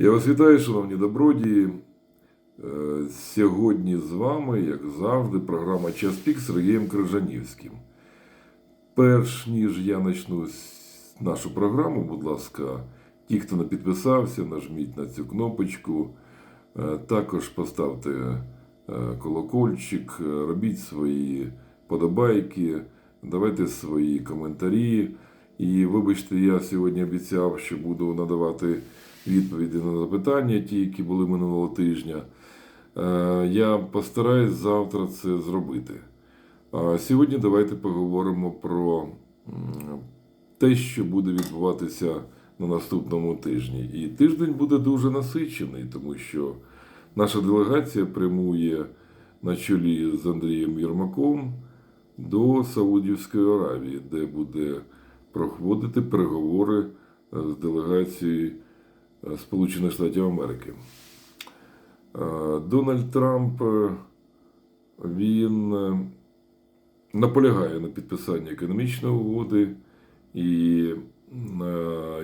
Я вас вітаю, шановні добродії. Е, Сьогодні з вами, як завжди, програма Час пік з Сергієм Крижанівським. Перш ніж я почну нашу програму, будь ласка, ті, хто не підписався, нажміть на цю кнопочку. Е, Також поставте е, колокольчик, робіть свої подобайки, давайте свої коментарі. І вибачте, я сьогодні обіцяв, що буду надавати відповіді на запитання, ті, які були минулого тижня. Е, Я постараюсь завтра це зробити. А сьогодні давайте поговоримо про те, що буде відбуватися на наступному тижні. І тиждень буде дуже насичений, тому що наша делегація прямує на чолі з Андрієм Єрмаком до Саудівської Аравії, де буде проходити переговори з делегацією Сполучених Штатів Америки. Е, Дональд Трамп е, він е, наполягає на підписанні економічної угоди, і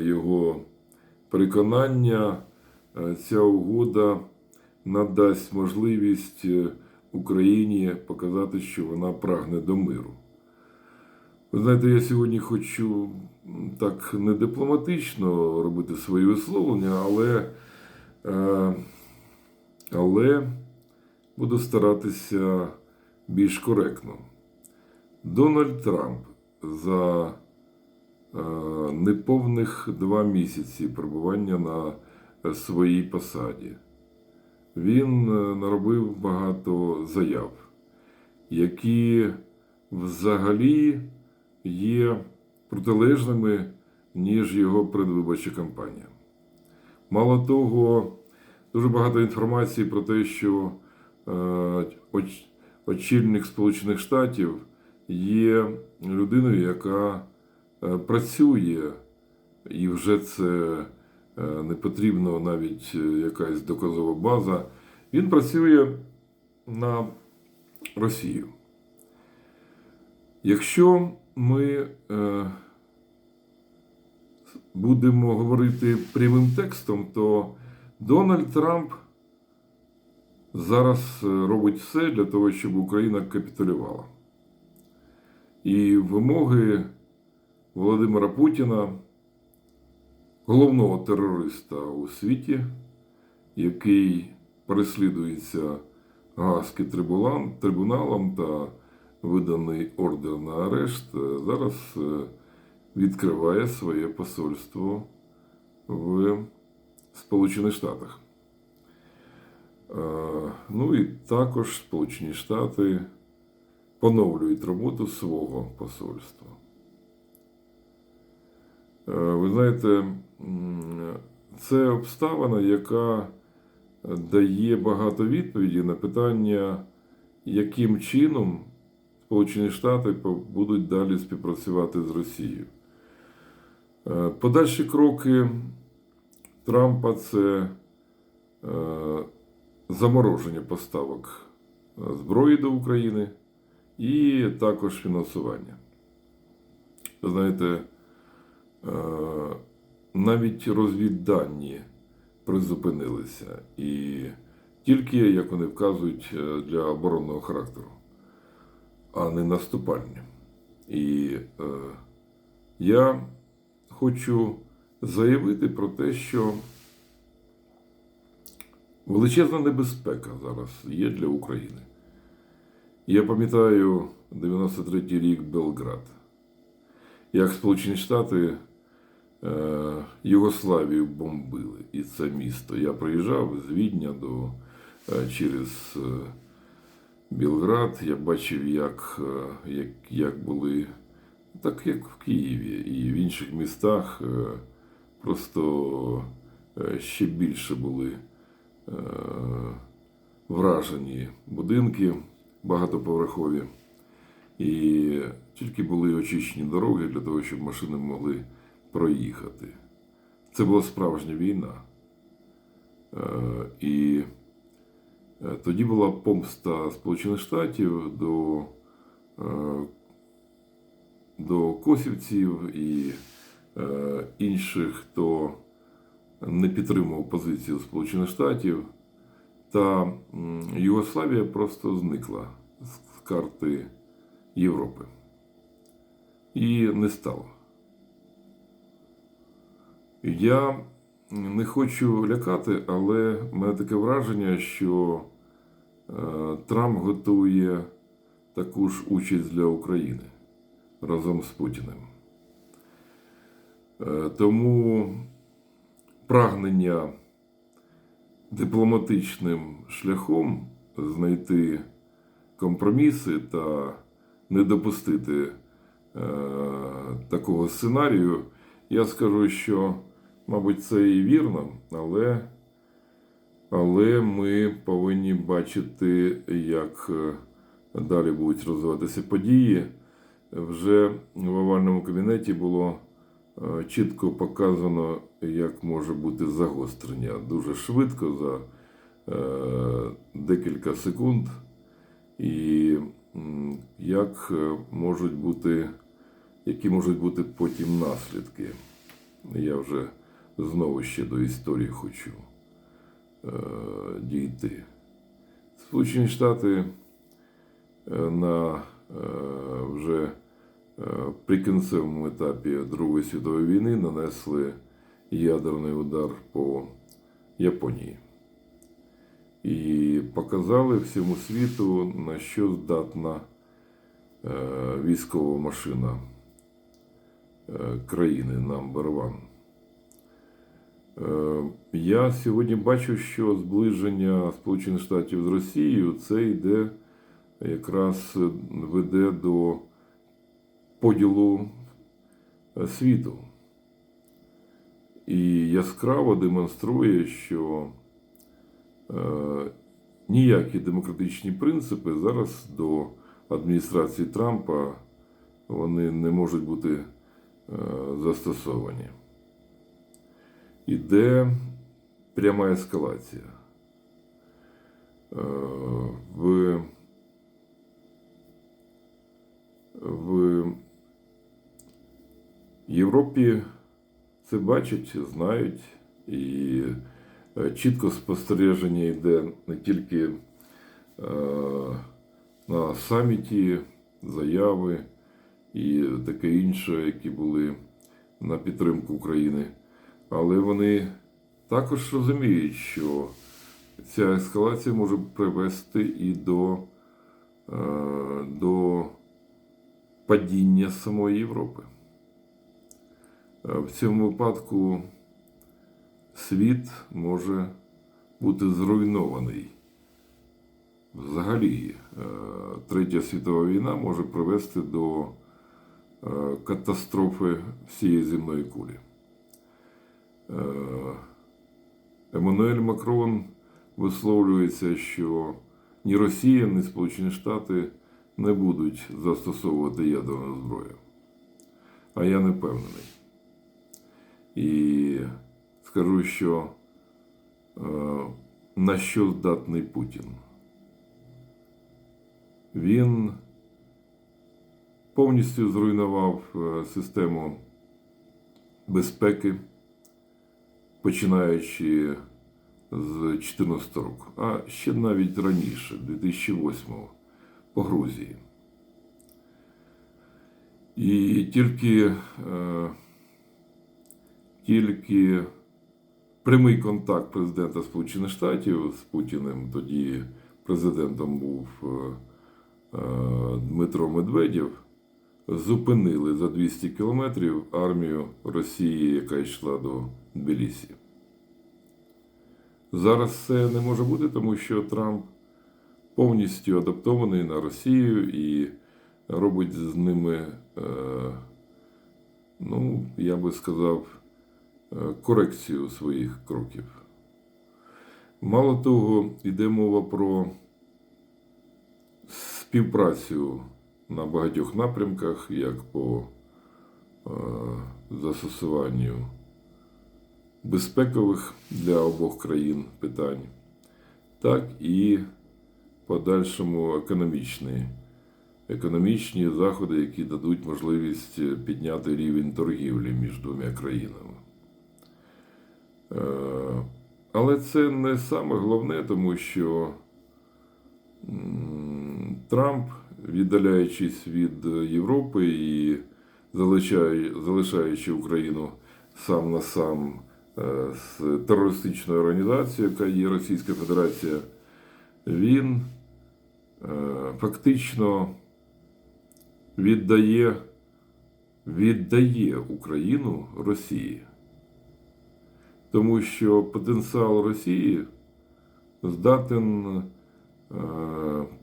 його переконання е, ця угода надасть можливість е, Україні показати, що вона прагне до миру. Ви знаєте, я сьогодні хочу так не дипломатично робити свої висловлення, але, е, але буду старатися більш коректно. Дональд Трамп за е, неповних два місяці перебування на своїй посаді. Він е, наробив багато заяв, які взагалі є протилежними, ніж його предвиборча кампанія. Мало того, дуже багато інформації про те, що е, очільник Сполучених Штатів є людиною, яка е, працює, і вже це е, не потрібно навіть якась доказова база. Він працює на Росію. Якщо ми е, будемо говорити прямим текстом, то Дональд Трамп зараз е, робить все для того, щоб Україна капітулювала. І вимоги Володимира Путіна, головного терориста у світі, який переслідується Гаазьким трибуналом, трибуналом та виданий ордер на арешт, е, зараз е, відкриває своє посольство в Сполучених Штатах. Е, Ну і також Сполучені Штати поновлюють роботу свого посольства. Ви знаєте, це обставина, яка дає багато відповідей на питання, яким чином Сполучені Штати будуть далі співпрацювати з Росією. Е, Подальші кроки Трампа це е, замороження поставок е, зброї до України і також фінансування. Знаєте, навіть розвіддані призупинилися, і тільки, як вони вказують, для оборонного характеру, а не наступальні. І е, я хочу заявити про те, що величезна небезпека зараз є для України. Я пам'ятаю 93-й рік Белград, як Сполучені Штати е, Югославію бомбили і це місто. Я приїжджав з Відня до, е, через е, Білград. Я бачив, як, е, як, як були, так як в Києві і в інших містах е, просто е, ще більше були вражені будинки багатоповерхові. І тільки були очищені дороги для того, щоб машини могли проїхати. Це була справжня війна. І тоді була помста Сполучених Штатів до, е, до косівців і е, інших, хто не підтримував позицію Сполучених Штатів, та Югославія просто зникла з карти Європи. І не стало. Я не хочу лякати, але в мене таке враження, що е, Трамп готує таку ж участь для України разом з Путіним. Е, Тому прагнення дипломатичним шляхом знайти компроміси та не допустити е, такого сценарію, я скажу, що, мабуть, це і вірно, але, але ми повинні бачити, як е, далі будуть розвиватися події. Вже в овальному кабінеті було е, чітко показано, як може бути загострення дуже швидко за е, декілька секунд, і як можуть бути, які можуть бути потім наслідки. Я вже знову ще до історії хочу дійти. Сполучені Штати е, на е, вже е, прикінцевому етапі Другої світової війни нанесли ядерний удар по Японії і показали всьому світу, на що здатна е, військова машина е, країни number one. Е, Я сьогодні бачу, що зближення Сполучених Штатів з Росією це йде якраз веде до поділу е, світу. І яскраво демонструє, що е, ніякі демократичні принципи зараз до адміністрації Трампа вони не можуть бути е, застосовані. Іде пряма ескалація. Е, в, в Європі це бачать, знають, і е, чітко спостереження йде не тільки е, на саміті, заяви і таке інше, які були на підтримку України, але вони також розуміють, що ця ескалація може привести і до, е, до падіння самої Європи. Е, В цьому випадку світ може бути зруйнований. Взагалі, е, Третя світова війна може привести до катастрофи всієї земної кулі. Е, Еммануель Макрон висловлюється, що ні Росія, ні Сполучені Штати не будуть застосовувати ядерну зброю. А я не впевнений. І скажу, що е, на що здатний Путін. Він повністю зруйнував е, систему безпеки, починаючи з 2014 року, а ще навіть раніше, 2008 по Грузії. І тільки е, тільки прямий контакт президента Сполучених Штатів з Путіним, тоді президентом був е, е, Дмитро Медведєв, зупинили за 200 кілометрів армію Росії, яка йшла до Тбілісі. Зараз це не може бути, тому що Трамп повністю адаптований на Росію і робить з ними, е, ну, я би сказав, е, корекцію своїх кроків. Мало того, йде мова про співпрацю на багатьох напрямках, як по е, застосуванню безпекових для обох країн питань, так і подальшому економічні, економічні заходи, які дадуть можливість підняти рівень торгівлі між двома країнами. Е, Але це не саме головне, тому що Трамп, віддаляючись від Європи і залишаючи Україну сам на сам е, з терористичною організацією, яка є Російська Федерація, він е, фактично віддає, віддає Україну Росії. Тому що потенціал Росії здатен е,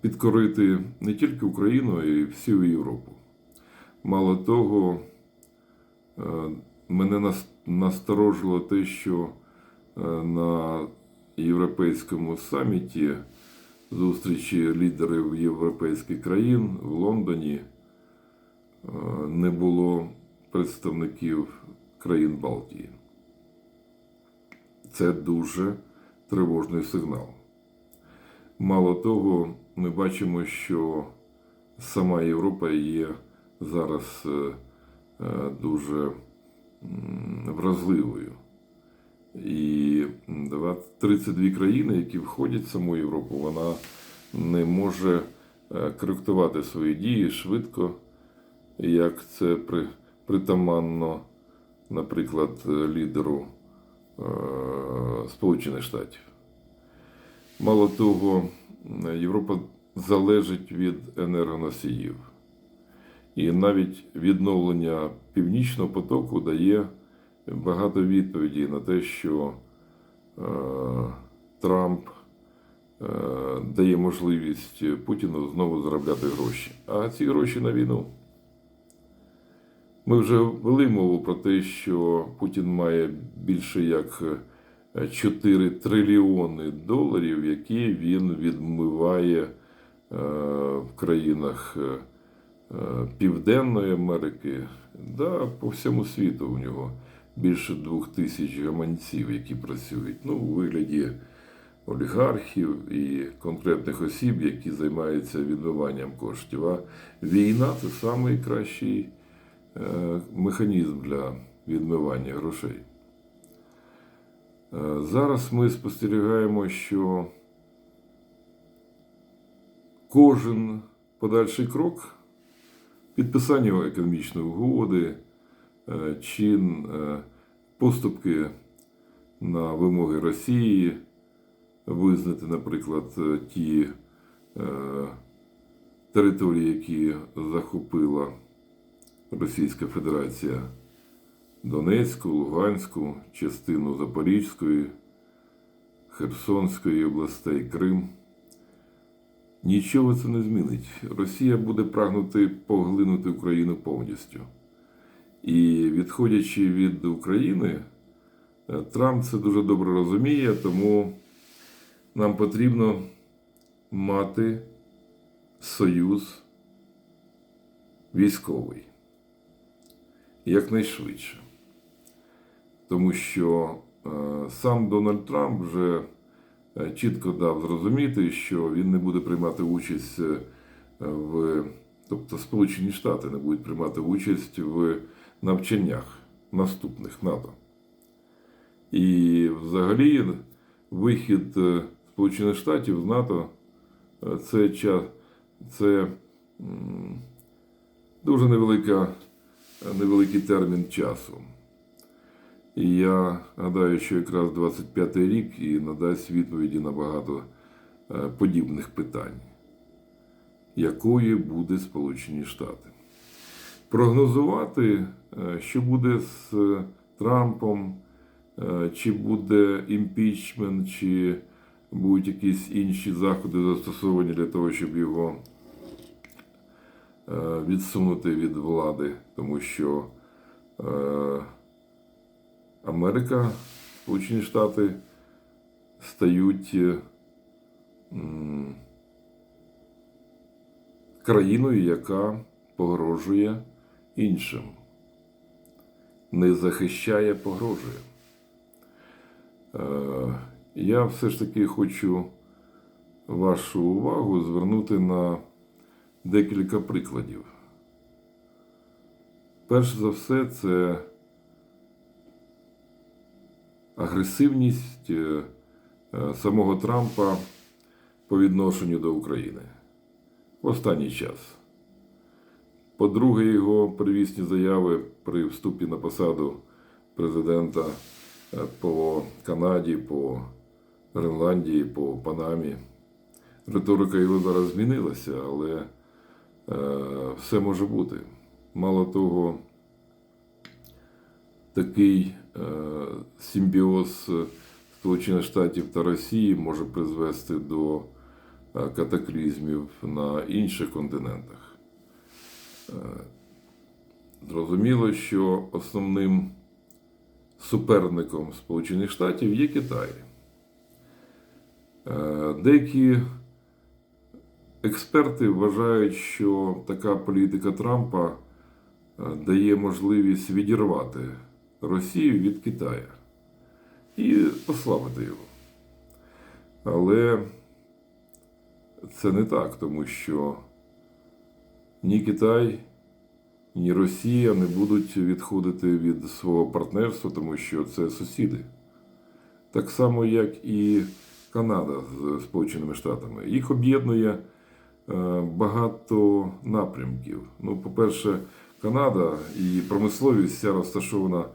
підкорити не тільки Україну, а й всю Європу. Мало того, е, мене насторожило те, що е, на європейському саміті зустрічі лідерів європейських країн в Лондоні е, не було представників країн Балтії. Це дуже тривожний сигнал. Мало того, ми бачимо, що сама Європа є зараз е, е, дуже вразливою. І два- 32 країни, які входять в саму Європу, вона не може е, коректувати свої дії швидко, як це притаманно, наприклад, лідеру Сполучених Штатів. Мало того, Європа залежить від енергоносіїв. І навіть відновлення північного потоку дає багато відповідей на те, що е, Трамп е, дає можливість Путіну знову заробляти гроші. А ці гроші на війну. Ми вже вели мову про те, що Путін має більше як 4 трильйони доларів, які він відмиває е, в країнах е, е, Південної Америки, да, по всьому світу у нього більше двох тисяч гаманців, які працюють ну, у вигляді олігархів і конкретних осіб, які займаються відмиванням коштів. А війна це найкращий механізм для відмивання грошей. Е, Зараз ми спостерігаємо, що кожен подальший крок підписання економічної угоди е, чи е, поступки на вимоги Росії визнати, наприклад, ті території, які захопила Російська Федерація. Донецьку, Луганську, частину Запорізької, Херсонської областей, Крим. Нічого це не змінить. Росія буде прагнути поглинути Україну повністю. І відходячи від України, е, Трамп це дуже добре розуміє, тому нам потрібно мати союз військовий якнайшвидше. Тому що е, сам Дональд Трамп вже е, чітко дав зрозуміти, що він не буде приймати участь е, в, тобто Сполучені Штати не будуть приймати участь в навчаннях наступних НАТО. І взагалі вихід Сполучених Штатів з НАТО це, ча- це дуже невелика невеликий термін часу. І я гадаю, що якраз 25-й рік і надасть відповіді на багато е, подібних питань, якою буде Сполучені Штати. Прогнозувати, е, що буде з е, Трампом, чи буде імпічмент, чи будуть якісь інші заходи застосовані для того, щоб його відсунути від влади, тому що Америка, Сполучені Штати стають е, країною, яка погрожує іншим, не захищає, погрожує. Е, Я все ж таки хочу вашу увагу звернути на декілька прикладів. Перш за все, це агресивність е, е, самого Трампа по відношенню до України в останній час. По-друге, його привісні заяви при вступі на посаду президента е, по Канаді, по Гренландії, по Панамі. Риторика його зараз змінилася, але все може бути. Мало того, такий е, симбіоз Сполучених Штатів та Росії може призвести до е, катаклізмів на інших континентах. Е, Зрозуміло, що основним суперником Сполучених Штатів є Китай. Деякі експерти вважають, що така політика Трампа дає можливість відірвати Росію від Китаю і послабити його. Але це не так, тому що ні Китай, ні Росія не будуть відходити від свого партнерства, тому що це сусіди. Так само, як і Канада з Сполученими Штатами. Їх об'єднує е, багато напрямків. Ну, по-перше, Канада і промисловість вся розташована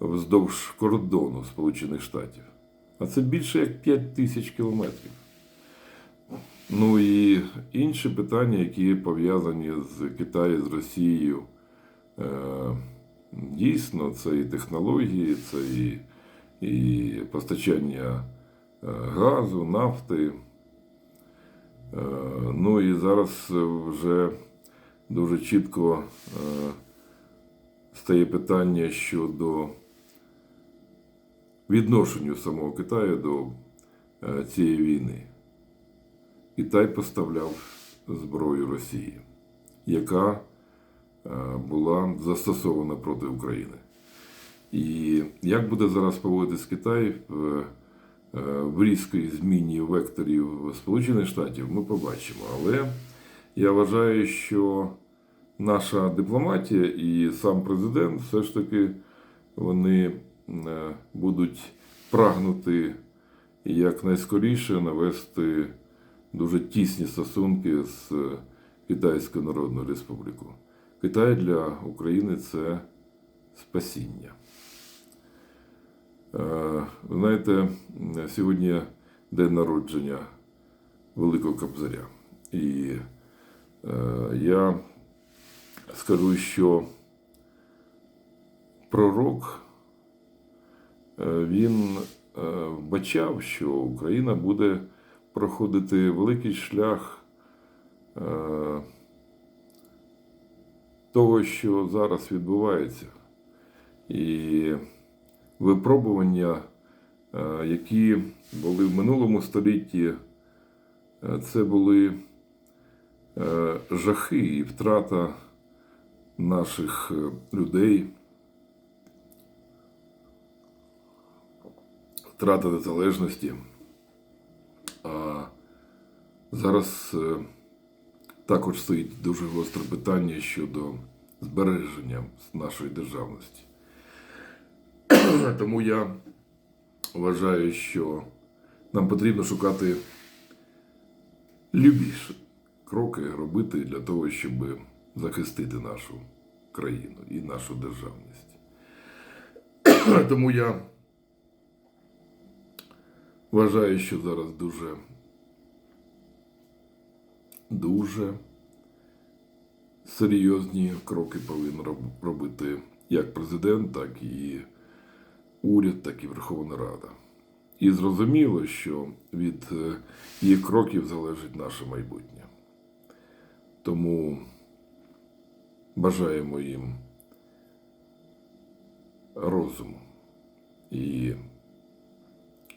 вздовж кордону Сполучених Штатів. А це більше як 5 тисяч кілометрів. Ну і інші питання, які пов'язані з Китаєм, з Росією. Е, Дійсно, це і технології, це і, і постачання е, газу, нафти. Е, Ну і зараз вже дуже чітко стає питання щодо відношенню самого Китаю до е, цієї війни. Китай поставляв зброю Росії, яка е, була застосована проти України. І як буде зараз поводитись Китай в, е, в різкій зміні векторів Сполучених Штатів, ми побачимо. Але я вважаю, що наша дипломатія і сам президент все ж таки вони будуть прагнути якнайскоріше навести дуже тісні стосунки з Китайською Народною Республікою. Китай для України це спасіння. Е, Ви знаєте, сьогодні день народження Великого Кобзаря. І е, я скажу, що пророк е, він е, вбачав, що Україна буде проходити великий шлях е, того, що зараз відбувається. І випробування, е, які були в минулому столітті, е, це були е, жахи і втрата наших е, людей, втрата незалежності. А зараз е, також стоїть дуже гостре питання щодо збереження нашої державності. Тому я вважаю, що нам потрібно шукати любі ш- кроки робити для того, щоб захистити нашу країну і нашу державність. Тому я вважаю, що зараз дуже дуже серйозні кроки повинен робити як президент, так і уряд, так і Верховна Рада. І зрозуміло, що від е, їх кроків залежить наше майбутнє. Тому бажаємо їм розуму і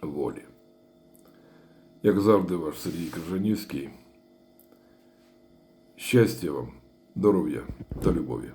волі. Як завжди, ваш Сергій Крижанівський. Щастя вам, здоров'я та любові.